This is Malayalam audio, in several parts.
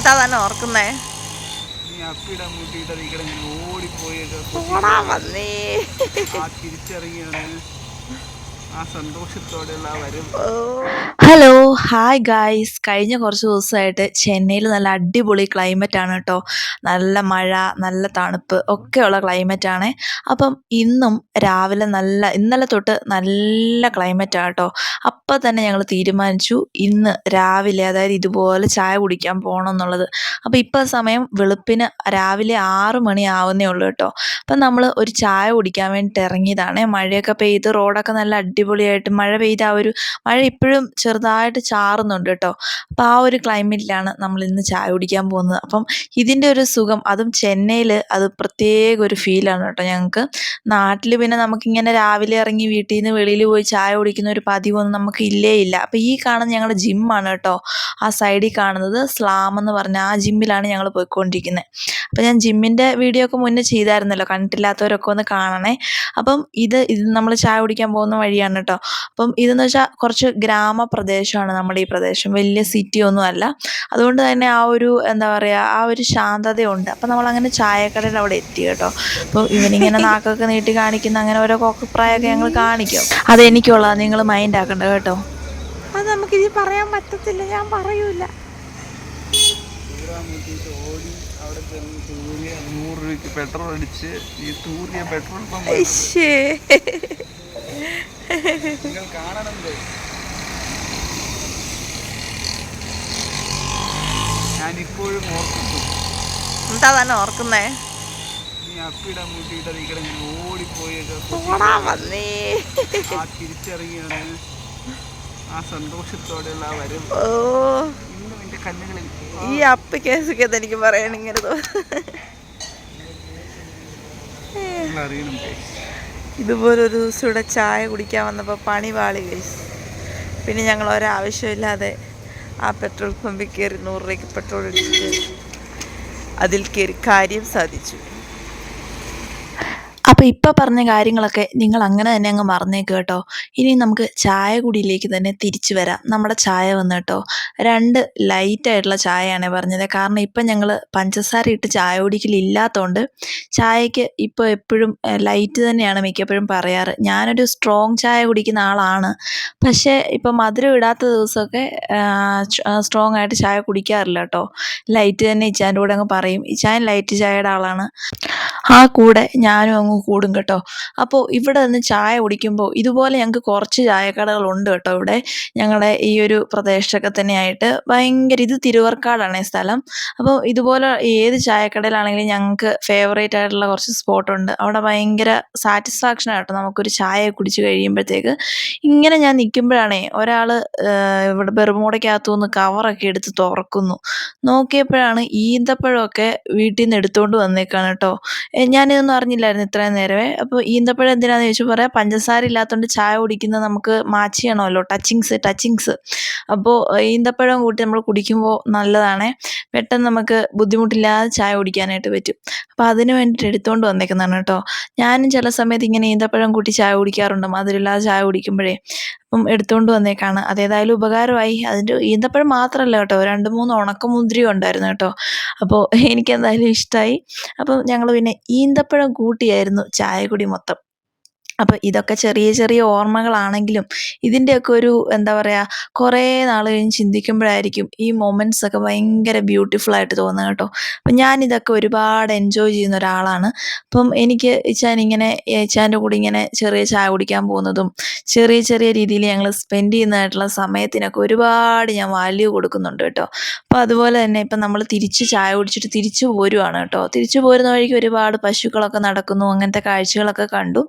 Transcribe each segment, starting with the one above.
എന്താ തന്നെ ഓർക്കുന്നേ ഓടിപ്പോയി അപ്പിടാൻ മുട്ടിയിട്ട് അതിൽ കിടന്ന് ഓടിപ്പോയൊക്കെ ഓടാ വന്നേ ആ വരും ഹലോ ഹായ് ഗായ്സ് കഴിഞ്ഞ കുറച്ച് ദിവസമായിട്ട് ചെന്നൈയിൽ നല്ല അടിപൊളി ക്ലൈമറ്റ് ആണ് കേട്ടോ നല്ല മഴ നല്ല തണുപ്പ് ഒക്കെയുള്ള ക്ലൈമറ്റ് ആണ്. അപ്പം ഇന്നും രാവിലെ നല്ല ഇന്നലെ തൊട്ട് നല്ല ക്ലൈമറ്റ് ആണ് കേട്ടോ അപ്പം തന്നെ ഞങ്ങൾ തീരുമാനിച്ചു ഇന്ന് രാവിലെ അതായത് ഇതുപോലെ ചായ കുടിക്കാൻ പോകണം എന്നുള്ളത്. അപ്പോൾ ഇപ്പോൾ സമയം വെളുപ്പിന് രാവിലെ ആറ് മണി ആവുന്നേ ഉള്ളൂ കേട്ടോ അപ്പം നമ്മൾ ഒരു ചായ കുടിക്കാൻ വേണ്ടിയിട്ട് ഇറങ്ങിയതാണ്. മഴയൊക്കെ പെയ്ത് റോഡൊക്കെ നല്ല അടിപൊളിയായിട്ട് മഴ പെയ്ത ആ ഒരു മഴ ഇപ്പോഴും ചെറുതായിട്ട് ചാറുന്നുണ്ട് കേട്ടോ. അപ്പോൾ ആ ഒരു ക്ലൈമറ്റിലാണ് നമ്മൾ ഇന്ന് ചായ കുടിക്കാൻ പോകുന്നത്. അപ്പം ഇതിന്റെ ഒരു സുഖം അതും ചെന്നൈയിൽ അത് പ്രത്യേക ഒരു ഫീലാണ് കേട്ടോ ഞങ്ങൾക്ക് നാട്ടിൽ പിന്നെ നമുക്കിങ്ങനെ രാവിലെ ഇറങ്ങി വീട്ടിൽ നിന്ന് വെളിയിൽ പോയി ചായ കുടിക്കുന്ന ഒരു പതിവൊന്നും നമുക്ക് ഇല്ലേ ഇല്ല. അപ്പോൾ ഈ കാണുന്ന ഞങ്ങളുടെ ജിമ്മാണ് കേട്ടോ ആ സൈഡിൽ കാണുന്നത്. സ്ലാം എന്ന് പറഞ്ഞ ആ ജിമ്മിലാണ് ഞങ്ങൾ പോയിക്കൊണ്ടിരിക്കുന്നത് അപ്പോൾ ഞാൻ ജിമ്മിന്റെ വീഡിയോ ഒക്കെ മുന്നേ ചെയ്തായിരുന്നല്ലോ. കണ്ടിട്ടില്ലാത്തവരൊക്കെ ഒന്ന് കാണണേ. അപ്പം ഇത് ഇത് നമ്മൾ ചായ കുടിക്കാൻ പോകുന്ന വഴിയാണ് കേട്ടോ അപ്പം ഇതെന്ന് വെച്ചാൽ കുറച്ച് ഗ്രാമപ്രദേശമാണ് നമ്മുടെ ഈ പ്രദേശം. വലിയ സിറ്റി ഒന്നും അല്ല. അതുകൊണ്ട് തന്നെ ആ ഒരു എന്താ പറയുക ആ ഒരു ശാന്തതയുണ്ട്. അപ്പം നമ്മളങ്ങനെ ചായക്കടയിൽ അവിടെ എത്തി കേട്ടോ. അപ്പോൾ ഇവനിങ്ങനെ നാക്കൊക്കെ നീട്ടി കാണിക്കുന്ന അങ്ങനെ ഓരോ കോക്കപ്രായൊക്കെ ഞങ്ങൾ കാണിക്കും. അതെനിക്കുള്ളത് നിങ്ങൾ മൈൻഡ് ആക്കണ്ട കേട്ടോ. അത് നമുക്കിത് പറയാൻ പറ്റത്തില്ല. ഞാൻ പറയൂല. ഓടി തൂറിയ നൂറ് രൂപയ്ക്ക് പെട്രോൾ അടിച്ച് ഈ തൂരിയ പെട്രോൾ പമ്പ് നിങ്ങൾ കാണണമെന്ന് ഞാനിപ്പോഴും ഓർക്കുന്നു എന്താ തന്നെ ഓർക്കുന്നേ? നീ അപ്പിടാൻ മുട്ടിയിട്ട് അതിൽ കിടന്ന് ഓടിപ്പോയൊക്കെ ഓടാ വന്നേ. ആ തിരിച്ചറിയാണ് ആ സന്തോഷത്തോടെയുള്ള ആ വരും ഓ. കണ്ണുകളിൽ. ഈ അപ്പ് കേസൊക്കെ എനിക്ക് പറയണ ഇങ്ങനെ തോന്നുന്നു. നിങ്ങൾ അറിയണം guys. ഇതുപോലെ ഒരു ദിവസം ഇവിടെ ചായ കുടിക്കാൻ വന്നപ്പോൾ പണി പാളി കേസ് പിന്നെ ഞങ്ങൾ ഒരാവശ്യമില്ലാതെ ആ പെട്രോൾ പമ്പിൽ കയറി നൂറ് രൂപയ്ക്ക് പെട്രോൾ അടിച്ചിട്ട് അതിൽ കയറി കാര്യം സാധിച്ചു. അപ്പോൾ ഇപ്പോൾ പറഞ്ഞ കാര്യങ്ങളൊക്കെ നിങ്ങൾ അങ്ങനെ തന്നെ അങ്ങ് മറന്നേക്ക് കേട്ടോ. ഇനി നമുക്ക് ചായ കുടിയിലേക്ക് തന്നെ തിരിച്ചു വരാം. നമ്മുടെ ചായ വന്ന് കേട്ടോ. രണ്ട് ലൈറ്റ് ആയിട്ടുള്ള ചായയാണ് പറഞ്ഞത്. കാരണം ഇപ്പം ഞങ്ങൾ പഞ്ചസാര ഇട്ട് ചായ കുടിക്കലില്ലാത്തതുകൊണ്ട് ചായക്ക് ഇപ്പോൾ എപ്പോഴും ലൈറ്റ് തന്നെയാണ് മിക്കപ്പോഴും പറയാറ്. ഞാനൊരു സ്ട്രോങ് ചായ കുടിക്കുന്ന ആളാണ്. പക്ഷേ ഇപ്പോൾ മധുരം ഇടാത്ത ദിവസമൊക്കെ സ്ട്രോങ് ആയിട്ട് ചായ കുടിക്കാറില്ല കേട്ടോ. ലൈറ്റ് തന്നെ ഇച്ചാന്റെ കൂടെ അങ്ങ് പറയും. ഇച്ചാൻ ലൈറ്റ് ചായയുടെ ആളാണ്. ആ കൂടെ ഞാനും അങ്ങ് കൂടും കേട്ടോ. അപ്പോൾ ഇവിടെ നിന്ന് ചായ കുടിക്കുമ്പോൾ ഇതുപോലെ ഞങ്ങൾക്ക് കുറച്ച് ചായക്കടകളുണ്ട് കേട്ടോ ഇവിടെ. ഞങ്ങളുടെ ഈ ഒരു പ്രദേശത്തൊക്കെ തന്നെയായിട്ട് ഭയങ്കര ഇത് തിരുവർക്കാടാണ് ഈ സ്ഥലം. അപ്പോൾ ഇതുപോലെ ഏത് ചായക്കടയിലാണെങ്കിലും ഞങ്ങൾക്ക് ഫേവറേറ്റ് ആയിട്ടുള്ള കുറച്ച് സ്പോട്ടുണ്ട്. അവിടെ ഭയങ്കര സാറ്റിസ്ഫാക്ഷൻ ആട്ടോ നമുക്കൊരു ചായ കുടിച്ച് കഴിയുമ്പോഴത്തേക്ക്. ഇങ്ങനെ ഞാൻ നിൽക്കുമ്പോഴാണേ ഒരാൾ ഇവിടെ ബെറുമൂടയ്ക്കകത്തു നിന്ന് കവറൊക്കെ എടുത്ത് തുറക്കുന്നു. നോക്കിയപ്പോഴാണ് ഈന്തപ്പഴമൊക്കെ വീട്ടിൽ നിന്ന് എടുത്തുകൊണ്ട് വന്നേക്കാണ് കേട്ടോ. ഞാനിതൊന്നും അറിഞ്ഞില്ലായിരുന്നു ഇത്രയും നേരമേ. അപ്പോൾ ഈന്തപ്പഴം എന്തിനാന്ന് ചോദിച്ചു പറയാം പഞ്ചസാര ഇല്ലാത്തതുകൊണ്ട് ചായ കുടിക്കുന്നത് നമുക്ക് മാച്ച് ചെയ്യണമല്ലോ ടച്ചിങ്സ്. ടച്ചിങ്സ് അപ്പോൾ ഈന്തപ്പഴം കൂട്ടി നമ്മൾ കുടിക്കുമ്പോൾ നല്ലതാണ്. പെട്ടെന്ന് നമുക്ക് ബുദ്ധിമുട്ടില്ലാതെ ചായ കുടിക്കാനായിട്ട് പറ്റും. അപ്പോൾ അതിന് വേണ്ടിയിട്ട് എടുത്തുകൊണ്ട് വന്നേക്കുന്നതാണ് കേട്ടോ. ഞാനും ചില സമയത്ത് ഇങ്ങനെ ഈന്തപ്പഴം കൂട്ടി ചായ കുടിക്കാറുണ്ട് മധുരമില്ലാതെ ചായ കുടിക്കുമ്പോഴേ. അപ്പം എടുത്തുകൊണ്ട് വന്നേക്കാണ്. അതേതായാലും ഉപകാരമായി. അതിന്റെ ഈന്തപ്പഴം മാത്രമല്ല കേട്ടോ രണ്ട് മൂന്ന് ഉണക്കമുന്തിരിയും ഉണ്ടായിരുന്നു കേട്ടോ. അപ്പോൾ എനിക്കെന്തായാലും ഇഷ്ടമായി അപ്പം ഞങ്ങൾ പിന്നെ ഈന്തപ്പഴം കൂട്ടിയായിരുന്നു ചായകുടി മൊത്തം. അപ്പോൾ ഇതൊക്കെ ചെറിയ ചെറിയ ഓർമ്മകളാണെങ്കിലും ഇതിന്റെയൊക്കെ ഒരു എന്താ പറയുക കുറേ നാൾ കഴിഞ്ഞ് ചിന്തിക്കുമ്പോഴായിരിക്കും ഈ മൊമെന്റ്സ് ഒക്കെ ഭയങ്കര ബ്യൂട്ടിഫുൾ ആയിട്ട് തോന്നുന്നത് കേട്ടോ. അപ്പം ഞാനിതൊക്കെ ഒരുപാട് എൻജോയ് ചെയ്യുന്ന ഒരാളാണ്. അപ്പം എനിക്ക് ഇച്ചാൻ ഇങ്ങനെ ഇച്ചാന്റെ കൂടെ ഇങ്ങനെ ചെറിയ ചായ കുടിക്കാൻ പോകുന്നതും ചെറിയ ചെറിയ രീതിയിൽ ഞങ്ങൾ സ്പെൻഡ് ചെയ്യുന്നതായിട്ടുള്ള സമയത്തിനൊക്കെ ഒരുപാട് ഞാൻ വാല്യൂ കൊടുക്കുന്നുണ്ട് കേട്ടോ. അപ്പോൾ അതുപോലെ തന്നെ ഇപ്പം നമ്മൾ തിരിച്ച് ചായ കുടിച്ചിട്ട് തിരിച്ചു പോരുവാണ് കേട്ടോ. തിരിച്ചു പോരുന്ന വഴിക്ക് ഒരുപാട് പശുക്കളൊക്കെ നടക്കുന്നു അങ്ങനത്തെ കാഴ്ചകളൊക്കെ കണ്ടു.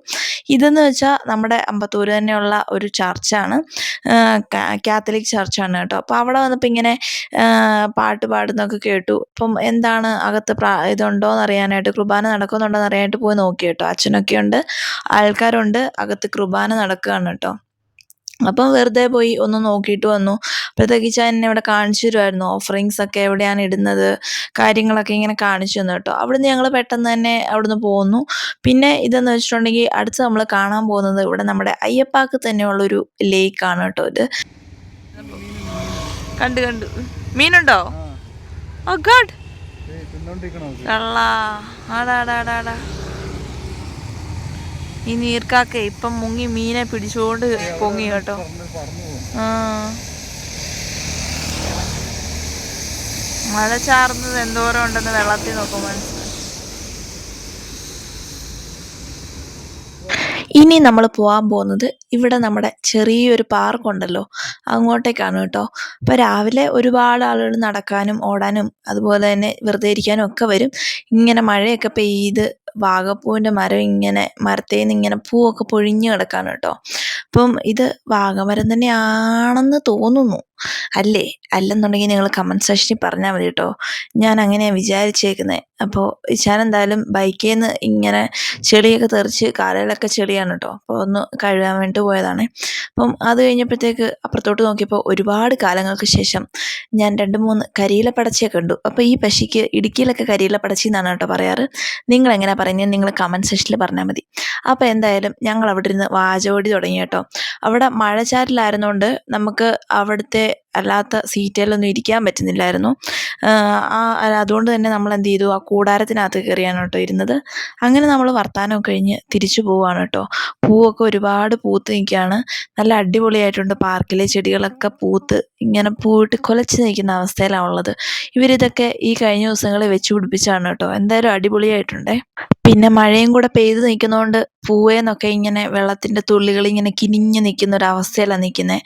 ഇതെന്ന് വെച്ചാൽ നമ്മുടെ അമ്പത്തൂർ തന്നെയുള്ള ഒരു ചർച്ചാണ്. കാത്തലിക് ചർച്ചാണ് കേട്ടോ. അപ്പോൾ അവിടെ വന്നപ്പോൾ ഇങ്ങനെ പാട്ട് പാടുന്നൊക്കെ കേട്ടു. അപ്പം എന്താണ് അകത്ത് പ്രാ ഇതുണ്ടോ എന്ന് അറിയാനായിട്ട് കുർബാന നടക്കുന്നുണ്ടോ എന്ന് അറിയാനായിട്ട് പോയി നോക്കി കേട്ടോ. അച്ഛനൊക്കെ ഉണ്ട് ആൾക്കാരുണ്ട് അകത്ത് കുർബാന നടക്കുകയാണ് കേട്ടോ. അപ്പം വെറുതെ പോയി ഒന്ന് നോക്കിയിട്ട് വന്നു. അപ്പോഴത്തേക്ക് ചാൻ എന്നെ ഇവിടെ കാണിച്ചു തരുമായിരുന്നു ഓഫറിങ്സ് ഒക്കെ എവിടെയാണ് ഇടുന്നത്? കാര്യങ്ങളൊക്കെ ഇങ്ങനെ കാണിച്ചു തന്നു കേട്ടോ. അവിടുന്ന് ഞങ്ങൾ പെട്ടെന്ന് തന്നെ അവിടുന്ന് പോകുന്നു പിന്നെ ഇതെന്ന് വെച്ചിട്ടുണ്ടെങ്കിൽ അടുത്ത് നമ്മൾ കാണാൻ പോകുന്നത് ഇവിടെ നമ്മുടെ അയ്യപ്പാക്ക് തന്നെയുള്ളൊരു ലേക്കാണ് കേട്ടോ ഇത്. കണ്ടു കണ്ടു. മീനുണ്ടോ? ആ. ഓ ഗാഡ് അത്? കള്ള. ഈ നീർക്കാക്ക ഇപ്പം മുങ്ങി മീനെ പിടിച്ചുകൊണ്ട് പൊങ്ങി കേട്ടോ. ആ. മഴ ചാർന്നത് എന്തോരം ഉണ്ടെന്ന് വെള്ളത്തിൽ നോക്കും മനസ്സിലായി. ഇനി നമ്മൾ പോകാൻ പോകുന്നത് ഇവിടെ നമ്മുടെ ചെറിയൊരു പാർക്ക് ഉണ്ടല്ലോ. അങ്ങോട്ടേക്കാണ് കേട്ടോ. അപ്പോൾ രാവിലെ ഒരുപാട് ആളുകൾ നടക്കാനും ഓടാനും അതുപോലെ തന്നെ വെറുതെ ഇരിക്കാനും ഒക്കെ വരും. ഇങ്ങനെ മഴയൊക്കെ പെയ്ത് വാഗപ്പൂവിന്റെ മരം ഇങ്ങനെ മരത്തിൽ നിന്ന് ഇങ്ങനെ പൂവൊക്കെ പൊഴിഞ്ഞു കിടക്കാണ് കേട്ടോ. അപ്പം ഇത് വാഗമരം തന്നെയാണെന്ന് തോന്നുന്നു. അല്ലേ? അല്ലെന്നുണ്ടെങ്കിൽ നിങ്ങൾ കമന്റ് സെക്ഷനിൽ പറഞ്ഞാൽ മതി കേട്ടോ. ഞാൻ അങ്ങനെയാണ് വിചാരിച്ചേക്കുന്നത് അപ്പോൾ ഞാൻ എന്തായാലും ബൈക്കിൽ നിന്ന് ഇങ്ങനെ ചെളിയൊക്കെ തെറിച്ച് കാലുകളൊക്കെ ചെളിയാണ് കേട്ടോ. അപ്പോൾ ഒന്ന് കഴുകാൻ വേണ്ടിയിട്ട് പോയതാണ്. അപ്പം അത് കഴിഞ്ഞപ്പോഴത്തേക്ക് അപ്പുറത്തോട്ട് നോക്കിയപ്പോൾ ഒരുപാട് കാലങ്ങൾക്ക് ശേഷം ഞാൻ രണ്ട് മൂന്ന് കരിയില പടച്ചയൊക്കെ കണ്ടു. അപ്പോൾ ഈ പശിക്ക് ഇടുക്കിയിലൊക്കെ കരിയില പടച്ചി എന്നാണ് കേട്ടോ പറയാറ്. നിങ്ങൾ എങ്ങനെ പറയുന്നത് നിങ്ങൾ കമന്റ് സെക്ഷനിൽ പറഞ്ഞാൽ മതി. അപ്പോൾ എന്തായാലും ഞങ്ങൾ അവിടെ ഇരുന്ന് വാചോടി തുടങ്ങി കേട്ടോ. അവിടെ മഴ മഴച്ചാറിലായിരുന്നുകൊണ്ട് നമുക്ക് അവിടുത്തെ അല്ലാത്ത സീറ്റേലൊന്നും ഇരിക്കാൻ പറ്റുന്നില്ലായിരുന്നു. ആ അതുകൊണ്ട് തന്നെ നമ്മൾ എന്ത് ചെയ്തു? ആ കൂടാരത്തിനകത്ത് കയറിയാണ് കേട്ടോ ഇരുന്നത്. അങ്ങനെ നമ്മൾ വർത്തമാനമൊക്കെ കഴിഞ്ഞ് തിരിച്ചു പോവാണ് കേട്ടോ. പൂവൊക്കെ ഒരുപാട് പൂത്ത് നിൽക്കുകയാണ്. നല്ല അടിപൊളിയായിട്ടുണ്ട്. പാർക്കിലെ ചെടികളൊക്കെ പൂത്ത് ഇങ്ങനെ പൂവിട്ട് കൊലച്ച് നിൽക്കുന്ന അവസ്ഥയിലാണ് ഉള്ളത് ഇവരിതൊക്കെ ഈ കഴിഞ്ഞ ദിവസങ്ങളിൽ വെച്ച് പിടിപ്പിച്ചാണ് കേട്ടോ. എന്തായാലും അടിപൊളിയായിട്ടുണ്ടേ. പിന്നെ മഴയും കൂടെ പെയ്ത് നിൽക്കുന്നതുകൊണ്ട് പൂവേന്നൊക്കെ ഇങ്ങനെ വെള്ളത്തിന്റെ തുള്ളികൾ ഇങ്ങനെ കിനിഞ്ഞു നിൽക്കുന്ന ഒരു അവസ്ഥയിലാണ് നിൽക്കുന്നത്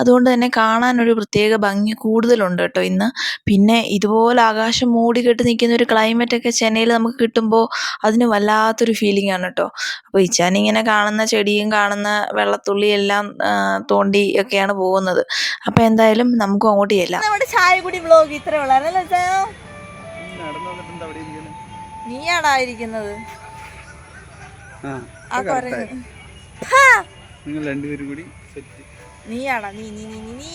അതുകൊണ്ട് തന്നെ കാണാനൊരു പ്രത്യേക ഭംഗി കൂടുതലുണ്ട് കേട്ടോ ഇന്ന്. പിന്നെ ഇതുപോലെ ആകാശം മൂടി മൂടിക്കെട്ട് നിൽക്കുന്ന ഒരു climate ഒക്കെ ചെന്നൈയിൽ നമുക്ക് കിട്ടുമ്പോൾ അതിന് വല്ലാത്തൊരു ഫീലിംഗ് ആണ് കേട്ടോ. അപ്പോൾ ഇച്ചാൻ ഇങ്ങനെ കാണുന്ന ചെടിയും കാണുന്ന വെള്ളത്തുള്ളിയും എല്ലാം തോണ്ടി ഒക്കെയാണ് പോകുന്നത്. അപ്പോൾ എന്തായാലും നമുക്ക് അങ്ങോട്ട് ചെല്ലാം. നമ്മുടെ ചായ കുടി വ്ളോഗ് ഇത്ര ഉള്ളായിരുന്നല്ലോ നടന്നു വന്നിട്ടുണ്ട് അവിടെ ഇരിക്കുന്നത് നീയാണാ ഇരിക്കുന്നത് നിങ്ങൾ രണ്ടുപേരും കൂടി നീയാണോ നീ നീ നീ നീ നീ.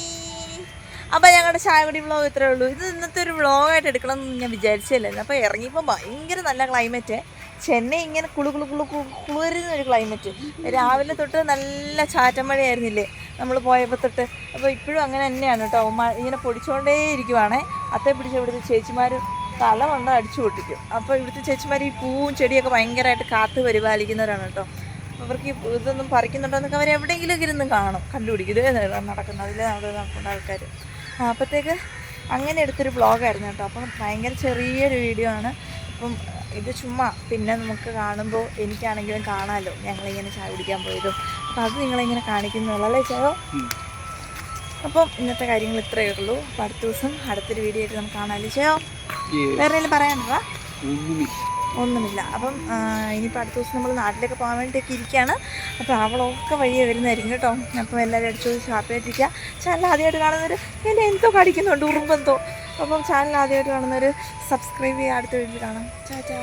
അപ്പം ഞങ്ങളുടെ ചായകുടി വ്ളോഗ് ഇത്രേ ഉള്ളൂ. ഇത് ഇന്നത്തെ ഒരു വ്ളോഗായിട്ട് എടുക്കണം എന്ന് ഞാൻ വിചാരിച്ചില്ലായിരുന്നു അപ്പോൾ ഇറങ്ങിയപ്പോൾ ഭയങ്കര നല്ല ക്ലൈമറ്റ് ചെന്നൈ ഇങ്ങനെ കുളു കുളു കുളു കുളിരുന്ന ഒരു ക്ലൈമറ്റ് രാവിലെ തൊട്ട് നല്ല ചാറ്റമഴയായിരുന്നില്ലേ? നമ്മൾ പോയപ്പോൾ തൊട്ട്. അപ്പോൾ ഇപ്പോഴും അങ്ങനെ തന്നെയാണ് കേട്ടോ. ഇങ്ങനെ പൊടിച്ചുകൊണ്ടേ ഇരിക്കുവാണേ അത്തേ പിടിച്ച് ഇവിടുത്തെ ചേച്ചിമാർ തല കൊണ്ട് അടിച്ചു പൊട്ടിക്കും. അപ്പോൾ ഇവിടുത്തെ ചേച്ചിമാർ ഈ പൂവും ചെടിയൊക്കെ ഭയങ്കരമായിട്ട് കാത്തു പരിപാലിക്കുന്നവരാണ് കേട്ടോ. അവർക്ക് ഇതൊന്നും പറിക്കുന്നുണ്ടോന്നൊക്കെ അവർ എവിടെയെങ്കിലും ഇരുന്ന് കാണും. കണ്ടുപിടിക്കും. ഇതേ നടക്കുന്നത് അതിൽ അവിടെ നടക്കുന്ന ആൾക്കാർ അപ്പോഴത്തേക്ക് അങ്ങനെ എടുത്തൊരു വ്ളോഗായിരുന്നു കേട്ടോ. അപ്പം ഭയങ്കര ചെറിയൊരു വീഡിയോ ആണ്. അപ്പം ഇത് ചുമ്മാ പിന്നെ നമുക്ക് കാണുമ്പോൾ എനിക്കാണെങ്കിലും കാണാമല്ലോ ഞങ്ങളിങ്ങനെ ചായ കുടിക്കാൻ പോയതും. അപ്പം അത് നിങ്ങളിങ്ങനെ കാണിക്കുന്നുള്ളൂ അല്ലേ ചേട്ടോ? അപ്പം ഇന്നത്തെ കാര്യങ്ങൾ ഇത്രയേ ഉള്ളൂ. അപ്പം അടുത്ത ദിവസം അടുത്തൊരു വീഡിയോ ആയിട്ട് നമുക്ക് കാണാമല്ലോ ഈ വേറെ പറയാനുള്ള പറയാനുണ്ടോ? ഒന്നുമില്ല. അപ്പം ഇനിയിപ്പോൾ അടുത്ത ദിവസം നമ്മൾ നാട്ടിലേക്ക് പോകാൻ വേണ്ടിയൊക്കെ ഇരിക്കുകയാണ് അപ്പോൾ അവളൊക്കെ വഴിയെ വരുന്നതായിരിക്കും കേട്ടോ. അപ്പം എല്ലാവരും അടിച്ചു ഹാപ്പി ആയിട്ടിരിക്കുക ചാനൽ ആദ്യമായിട്ട് കാണുന്നവർ എന്റെ എന്തോ കടിക്കുന്നുണ്ട് ഉറുമ്പെന്തോ. അപ്പം ചാനൽ ആദ്യമായിട്ട് കാണുന്നവർ സബ്സ്ക്രൈബ് ചെയ്യുക അടുത്ത വീട്ടിൽ കാണാം. ചാ ചാ